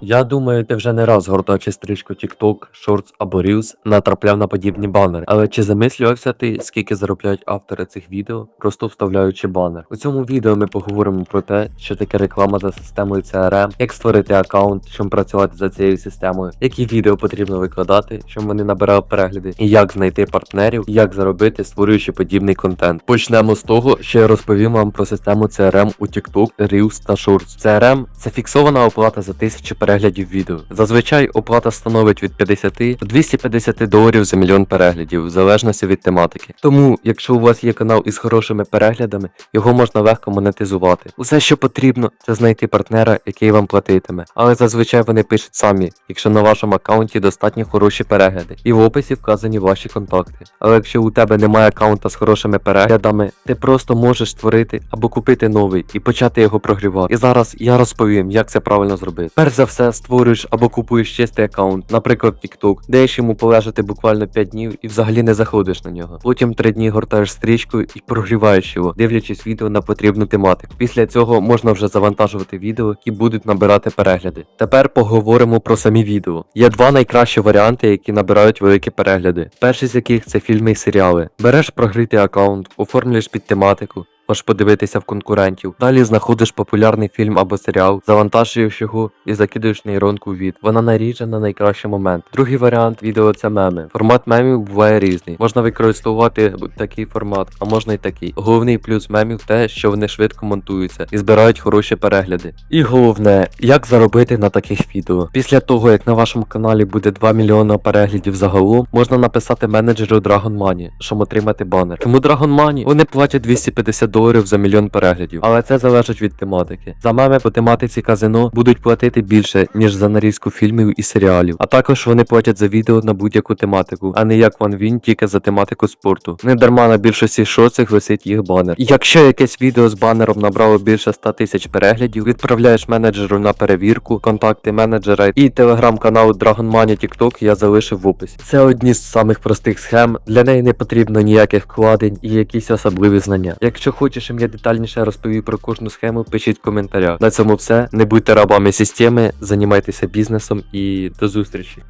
Я думаю, ти вже не раз гортачи стрічку TikTok, Shorts або Reels натрапляв на подібні банери. Але чи замислювався ти, скільки заробляють автори цих відео, просто вставляючи банер? У цьому відео ми поговоримо про те, що таке реклама за системою CRM, як створити аккаунт, щоб працювати за цією системою, які відео потрібно викладати, щоб вони набирали перегляди, і як знайти партнерів, і як заробити, створюючи подібний контент. Почнемо з того, що я розповім вам про систему CRM у TikTok, Reels та Shorts. CRM – це фіксована оплата за тисячу переглядів відео. Зазвичай оплата становить від 50 до 250 доларів за мільйон переглядів, в залежності від тематики. Тому, якщо у вас є канал із хорошими переглядами, його можна легко монетизувати. Усе, що потрібно, це знайти партнера, який вам платитиме. Але зазвичай вони пишуть самі, якщо на вашому аккаунті достатньо хороші перегляди, і в описі вказані ваші контакти. Але якщо у тебе немає аккаунта з хорошими переглядами, ти просто можеш створити або купити новий і почати його прогрівати. І зараз я розповім, як це правильно зробити. Перш за все, створюєш або купуєш чистий аккаунт, наприклад, TikTok, даєш йому полежати буквально 5 днів і взагалі не заходиш на нього. Потім 3 дні гортаєш стрічку і прогріваєш його, дивлячись відео на потрібну тематику. Після цього можна вже завантажувати відео, які будуть набирати перегляди. Тепер поговоримо про самі відео. Є два найкращі варіанти, які набирають великі перегляди. Перший з яких це фільми і серіали. Береш прогрітий аккаунт, оформлюєш під тематику. Можеш подивитися в конкурентів. Далі знаходиш популярний фільм або серіал, завантажуєш його і закидуєш нейронку від. Вона наріже на найкращий момент. Другий варіант відео це меми. Формат мемів буває різний. Можна використовувати такий формат, а можна і такий. Головний плюс мемів те, що вони швидко монтуються і збирають хороші перегляди. І головне, як заробити на таких відео. Після того, як на вашому каналі буде 2 мільйона переглядів загалом, можна написати менеджеру Dragon Money, щоб отримати банер. Чому Dragon Money? Вони платять 250 доларів за мільйон переглядів, але це залежить від тематики. За меми по тематиці казино будуть платити більше, ніж за нарізку фільмів і серіалів. А також вони платять за відео на будь-яку тематику, а не як OneWin тільки за тематику спорту. Не дарма на більшості шоцих висить їх банер. Якщо якесь відео з банером набрало більше 100 тисяч переглядів, відправляєш менеджеру на перевірку, контакти менеджера і телеграм-каналу Dragon Money TikTok я залишив в описі. Це одні з самих простих схем. Для неї не потрібно ніяких вкладень і якісь особливі знання. Якщо хочеш, щоб я детальніше розповів про кожну схему, пишіть в коментарях. На цьому все. Не будьте рабами системи, займайтеся бізнесом і до зустрічі.